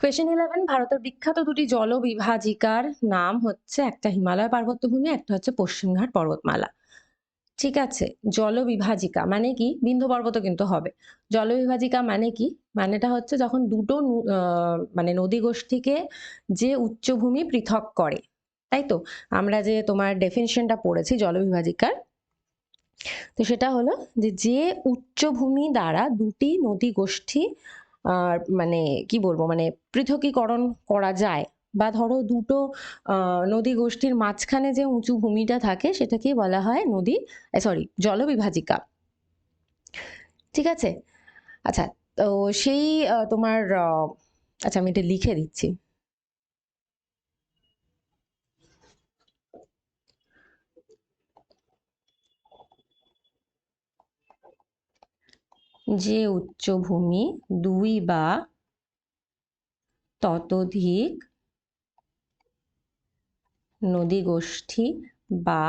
Question eleven ভারতের বিখ্যাত দুটি জলবিভাজিকার নাম হচ্ছে একটা হিমালয় পার্বত্যভূমি, একটা হচ্ছে পশ্চিমঘাট পর্বতমালা। ঠিক আছে, জলবিভাজিকা মানে কি? বিন্ধ্য পর্বত কিন্তু হবে। জলবিভাজিকা মানে কি? মানেটা হচ্ছে যখন দুটো মানে নদী গোষ্ঠীকে যে উচ্চভূমি পৃথক করে, তাই তো? আমরা যে তোমার ডেফিনিশনটা পড়েছি জলবিভাজিকার, তো সেটা হলো যে যে উচ্চভূমি দ্বারা দুটি নদী গোষ্ঠী মানে কি বলব মানে পৃথকীকরণ করা যায়। বা ধরো দুটো নদী গোষ্ঠীর মাঝখানে যে উঁচু ভূমিটা থাকে, সেটাকেই বলা হয় নদী সরি জলবিভাজিকা। ঠিক আছে? আচ্ছা তো সেই তোমার আচ্ছা আমি এটা লিখে দিচ্ছি। যে উচ্চভূমি দুই বা ততোধিক নদী গোষ্ঠী বা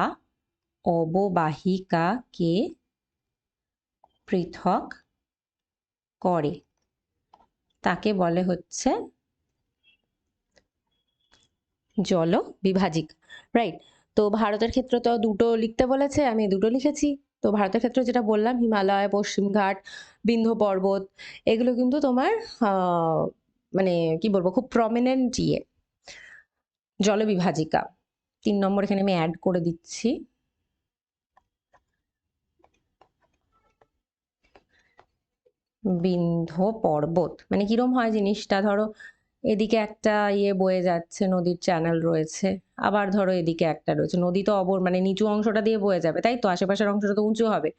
অববাহিকাকে পৃথক করে। তাকে বলে হচ্ছে জল বিভাজিক রাইট তো ভারতের ক্ষেত্রে তো দুটো লিখতে বলেছে, আমি দুটো লিখেছি। তো ভারতের ক্ষেত্রে যেটা বললাম, হিমালয় পশ্চিমঘাট বিন্ধ্য পর্বত, এগুলো কিন্তু তোমার মানে কি বলব, খুব প্রমিনেন্ট ইয়ে। জলবিভাজিকা। তিন নম্বর এখানে আমি অ্যাড করে দিচ্ছি। বিন্ধ্য পর্বত। মানে কিরম হয় জিনিসটা? ধরো এদিকে একটা ইয়ে বয়ে যাচ্ছে, নদীর চ্যানেল রয়েছে। আবার ধরো এদিকে একটা রয়েছে, নদী তো অবর মানে নিচু অংশটা দিয়ে বয়ে যাবে, তাই তো? আশেপাশের অংশটা তো উঁচু হবে।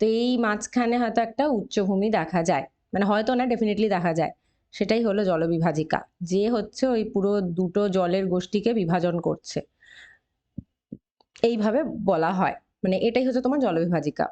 তো এই মাঝখানে হয়তো একটা উচ্চভূমি দেখা যায়। মানে হয়তো না ডেফিনেটলি দেখা যায়। সেটাই হলো জলবিভাজিকা। যে হচ্ছে ওই পুরো দুটো জলের গোষ্ঠীকে বিভাজন করছে। এইভাবে বলা হয়। মানে এটাই হচ্ছে তোমার জলবিভাজিকা।